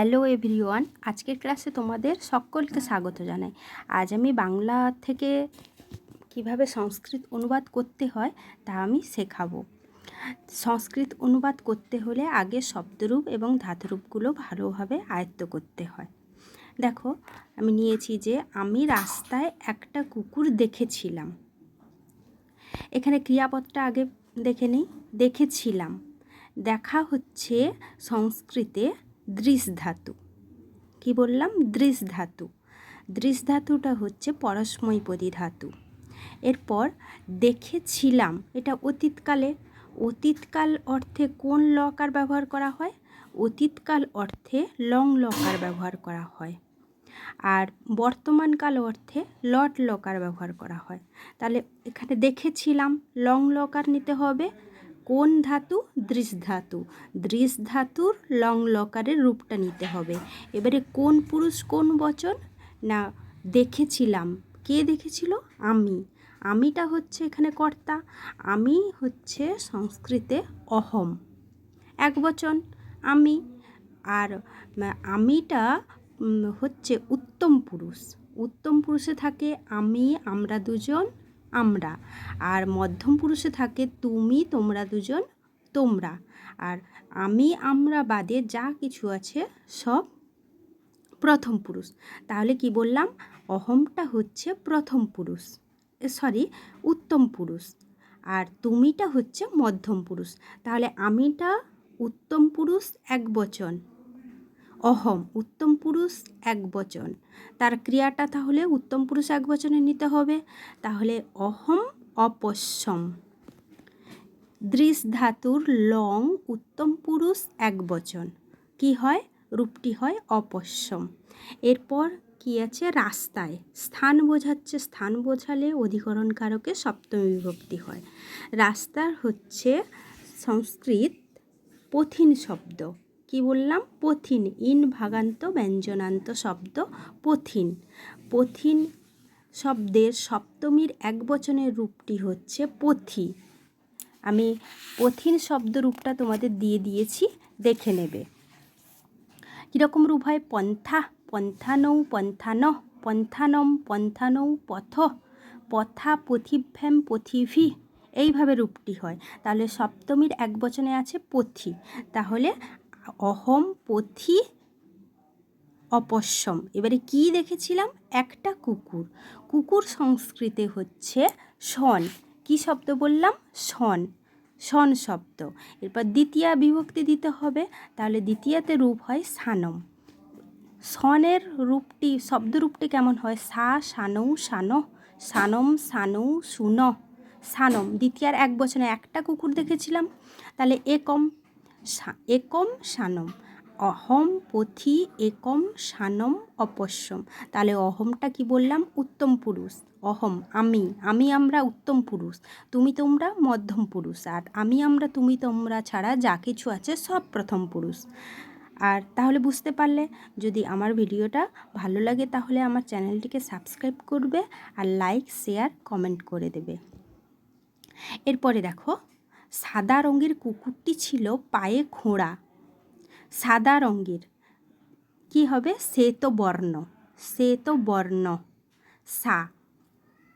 Hello everyone, আজকের ক্লাসে তোমাদের সকলকে স্বাগত জানাই। আজ আমি বাংলা থেকে কীভাবে সংস্কৃত অনুবাদ করতে হয় তা আমি শেখাবো। সংস্কৃত অনুবাদ করতে হলে আগে শব্দরূপ এবং ধাতুরূপগুলো ভালোভাবে আয়ত্ত করতে হয়। দেখো, আমি নিয়েছি যে আমি রাস্তায় একটা কুকুর দেখেছিলাম। এখানে ক্রিয়াপদটা আগে দেখে নিই, দেখেছিলাম। দেখা হচ্ছে সংস্কৃতে দৃশ ধাতু কি বললাম? দৃশ ধাতু দৃশ ধাতুটা হচ্ছে পরস্মৈপদী ধাতু এরপর দেখেছিলাম, এটা অতীতকালে, অতীতকাল অর্থে কোন লকার ব্যবহার করা হয়? অতীতকাল অর্থে লং লকার ব্যবহার করা হয়। আর বর্তমানকাল অর্থে লট লকার ব্যবহার করা হয়। তাহলে এখানে দেখেছিলাম, লং লকার নিতে হবে কোন ধাতু? দৃশ ধাতু। দৃশ ধাতুর লং লকারের রূপটা নিতে হবে। এবারে কোন পুরুষ কোন বচন? না, দেখেছিলাম। কে দেখেছিল? আমি। আমিটা হচ্ছে এখানে কর্তা। আমি হচ্ছে সংস্কৃতে অহম। এক বচন, আমি। আর আমিটা হচ্ছে উত্তম পুরুষ। উত্তম পুরুষে থাকে আমি, আমরা দুজন। আমরা। আর মধ্যম পুরুষে থাকে তুমি, তোমরা দুজন, তোমরা। আর আমি, আমরা বাদে যা কিছু আছে সব প্রথম পুরুষ। তাহলে কি বললাম? অহমটা হচ্ছে প্রথম পুরুষ। সরি উত্তম পুরুষ। আর তুমিটা হচ্ছে মধ্যম পুরুষ। তাহলে আমিটা উত্তম পুরুষ এক বচন। অহম, উত্তম পুরুষ এক বচন। তার ক্রিয়াটা তাহলে উত্তম পুরুষ এক বচনে নিতে হবে। তাহলে অহম, অপশ্যম। দৃশ ধাতুর লং, উত্তম পুরুষ এক বচন। কি হয়? রূপটি হয় অপশ্যম। এরপর কি আছে? রাস্তায়। স্থান বোঝাচ্ছে, স্থান বোঝালে অধিকরণ কারকে সপ্তমী বিভক্তি হয়। রাস্তার হচ্ছে সংস্কৃত পথিন শব্দ। কি বললাম? পথিন, ইন ভাগান্ত ব্যঞ্জনান্ত শব্দ পথিন। পথিন শব্দের সপ্তমীর এক বচনের রূপটি হচ্ছে পথি। আমি পথিন শব্দ রূপটা তোমাদের দিয়ে দিয়েছি, দেখে নেবে। কীরকম রূপ হয়? পন্থা, পন্থানৌ, পন্থান, পন্থানম, পন্থানৌ, পথ, পথা, পথিভ্যাম, পথিভি, এইভাবে রূপটি হয়। তাহলে সপ্তমীর এক বচনে আছে পথি। তাহলে অহম, পথি, অপশ্যম। এবারে কি দেখেছিলাম? একটা কুকুর। কুকুর সংস্কৃতে হচ্ছে শন। কি শব্দ বললাম? শন। শন শব্দ। এরপর দ্বিতীয় বিভক্তি দিতে হবে। তাহলে দ্বিতীয়তে রূপ হয় সানম। সনের রূপটি শব্দরূপটি কেমন হয়? সা, সানৌ সান সানম, সানৌ সুন সানম। দ্বিতীয়ার এক বছরে একটা কুকুর দেখেছিলাম। তাহলে একম একম সানম অহম পথি একম সানম অপশ্যম। তাহলে অহমটা কি বললাম? উত্তম পুরুষ। অহম, আমি আমি আমরা উত্তম পুরুষ। তুমি তোমরা মধ্যম পুরুষ। আর আমি আমরা, তুমি তোমরা ছাড়া যা কিছু আছে সব প্রথম পুরুষ। আর তাহলে বুঝতে পারলে, যদি আমার ভিডিওটা ভালো লাগে তাহলে আমার চ্যানেলটিকে সাবস্ক্রাইব করবে আর লাইক, শেয়ার, কমেন্ট করে দেবে। এরপরে দেখো সাদা রঙের কুকুরটি ছিল পায়ে খোঁড়া সাদা রঙের। কি হবে? শ্বেত বর্ণ। শ্বেত বর্ণ। সা।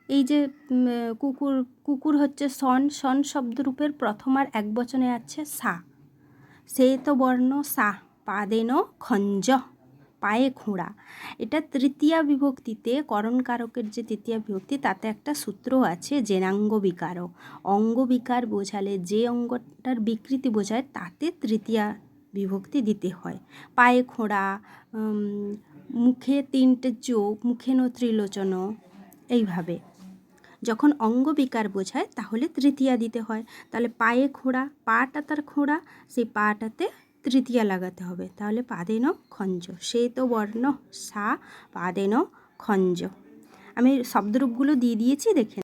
এই যে কুকুর কুকুর হচ্ছে সন। সন শব্দরূপের প্রথম আর এক বচনে আছে সা। শ্বেত বর্ণ, সা। পাদেন খঞ্জ। পায়ে খোঁড়া এটা তৃতীয়া বিভক্তিতে করণকারকের যে তৃতীয় বিভক্তি, তাতে একটা সূত্র আছে জেনাঙ্গ বিকার অঙ্গ বিকার বোঝালে, যে অঙ্গটার বিকৃতি বোঝায়, তাতে তৃতীয়া বিভক্তি দিতে হয়। পায়ে খোঁড়া মুখে তিনটে চোখ, মুখে নো ত্রিলোচন এইভাবে। যখন অঙ্গ বিকার বোঝায়, তাহলে তৃতীয়া দিতে হয়। তাহলে পায়ে খোঁড়া পাটা তার খোঁড়া সেই পাটাতে তৃতীয়া লাগাতে হবে। তাহলে পাদেন খঞ্জ, সে তো বর্ণ সা পাদেন খঞ্জ। আমি শব্দরূপগুলো দিয়ে দিয়েছি, দেখে